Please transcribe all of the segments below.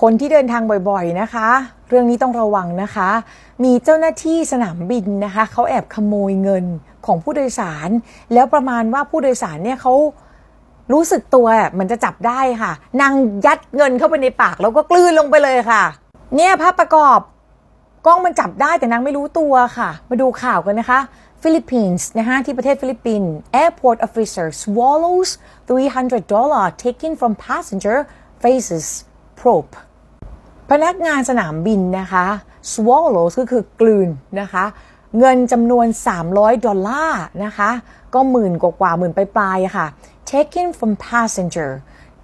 คนที่เดินทางบ่อยๆนะคะ เรื่องนี้ต้องระวังนะคะ มีเจ้าหน้าที่สนามบินนะคะเขาแอบขโมยเงินของผู้โดยสาร แล้วประมาณว่าผู้โดยสารเนี่ยเขารู้สึกตัวอะมันจะจับได้ค่ะ นางยัดเงินเข้าไปในปากแล้วก็กลืนลงไปเลยค่ะ เนี่ยภาพประกอบกล้องมันจับได้แต่นางไม่รู้ตัวค่ะ มาดูข่าวกันนะคะ ฟิลิปปินส์นะคะที่ประเทศฟิลิปปินส์ airport officer swallows 300 dollar taken from passenger faces probe พนักงานสนามบินนะคะ swallows ก็คือกลืนนะคะ เงินจำนวน 300 ดอลลาร์นะคะ ก็หมื่นกว่ากว่าหมื่นปลายๆอะค่ะ taken from passenger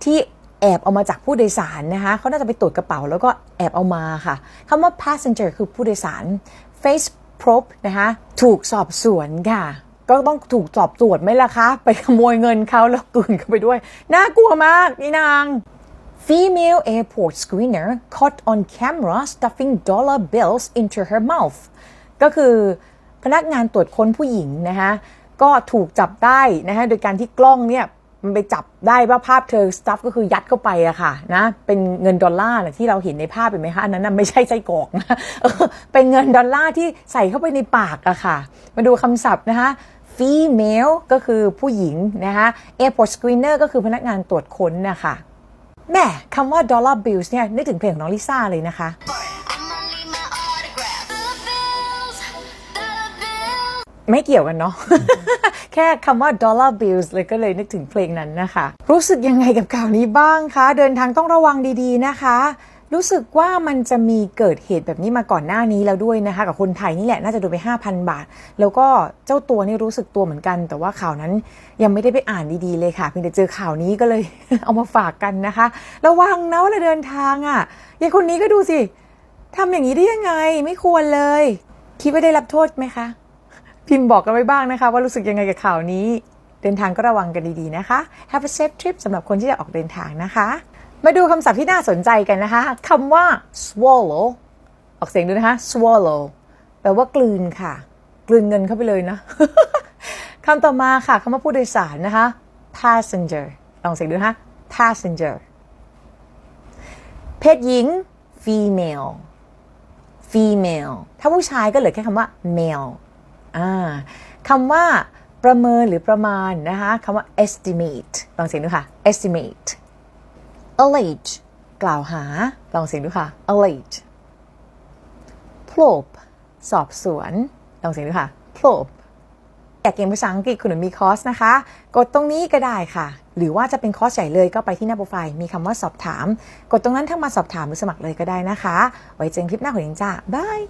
ที่แอบเอามาจากผู้โดยสารนะคะ เขาน่าจะไปตรวจกระเป๋าแล้วก็แอบเอามาค่ะคำว่า passenger คือผู้โดยสาร face probe นะคะถูกสอบสวนค่ะ ก็ต้องถูกสอบสวนไหมล่ะคะ ไปขโมยเงินเขาแล้วกลืนเข้าไปด้วย น่ากลัวมากนี่นาง Female airport screener caught on camera stuffing dollar bills into her mouth ก็คือพนักงานตรวจค้นผู้หญิงนะคะก็ถูกจับได้นะคะโดยการที่กล้องเนี่ยมันไปจับได้ว่าภาพเธอ stuff ก็คือยัดเข้าไปอะค่ะนะเป็นเงินดอลลาร์นะที่เราเห็นในภาพเห็นไหมคะอันนั้นนะไม่ใช่ไส้กรอกนะเออเป็นเงินดอลลาร์ที่ใส่เข้าไปในปากอะค่ะ มาดูคำศัพท์นะคะ female ก็คือผู้หญิงนะคะ airport screener ก็คือพนักงานตรวจค้นนะคะ แม่คำว่า dollar bills เนี่ยนึกถึงเพลงของน้องลิซ่าเลยนะคะ ไม่เกี่ยวกันเนาะแค่คำว่า dollar bills เลยก็เลยนึกถึงเพลงนั้นนะคะ รู้สึกยังไงกับข่าวนี้บ้างคะ เดินทางต้องระวังดีๆนะคะ รู้สึกว่ามันจะมีเกิดเหตุแบบนี้มาก่อนหน้านี้แล้วด้วยนะคะ กับคนไทยนี่แหละน่าจะโดนไป 5,000 บาท แล้วก็เจ้าตัวนี่รู้สึกตัวเหมือนกัน แต่ว่าข่าวนั้นยังไม่ได้ไปอ่านดีๆเลยค่ะ เพียงแต่เจอข่าวนี้ก็เลยเอามาฝากกันนะคะระวังนะเวลาเดินทางอะ่ะยายคนนี้ก็ดูสิทำอย่างนี้ได้ยังไงไม่ควรเลย คิดว่าได้รับโทษไหมคะ พิมพ์บอกกันไว้บ้างนะคะ ว่ารู้สึกยังไงกับข่าวนี้ เดินทางก็ระวังกันดีๆนะคะ Have a safe trip สำหรับคนที่จะออกเดินทางนะคะ มาดูคำศัพท์ที่น่าสนใจกันนะคะคำว่า swallow ออกเสียงดูนะคะ swallow แปลว่ากลืนค่ะ กลืนเงินเข้าไปเลยนะคำต่อมาค่ะคำว่าผู้โดยสารนะคะ passenger ลองเสียงดูนะคะ passenger เพศหญิง female female ถ้าผู้ชายก็เหลือแค่คำว่า male อ่าคำว่าประเมินหรือประมาณนะคะคำว่า estimate ลองเสียงดูค่ะ estimate allege กล่าวหา ลองเสียงดูค่ะ allege probe สอบสวน ลองเสียงดูค่ะ probe อยากเก่งภาษาอังกฤษคุณหนูมีคอร์สนะคะ กดตรงนี้ก็ได้ค่ะ หรือว่าจะเป็นคอร์สใหญ่เลยก็ไปที่หน้าโปรไฟล์มีคำว่าสอบถาม กดตรงนั้นทั้งมาสอบถามหรือสมัครเลยก็ได้นะคะ ไว้เจอกันคลิปหน้าของยิงจ้าบาย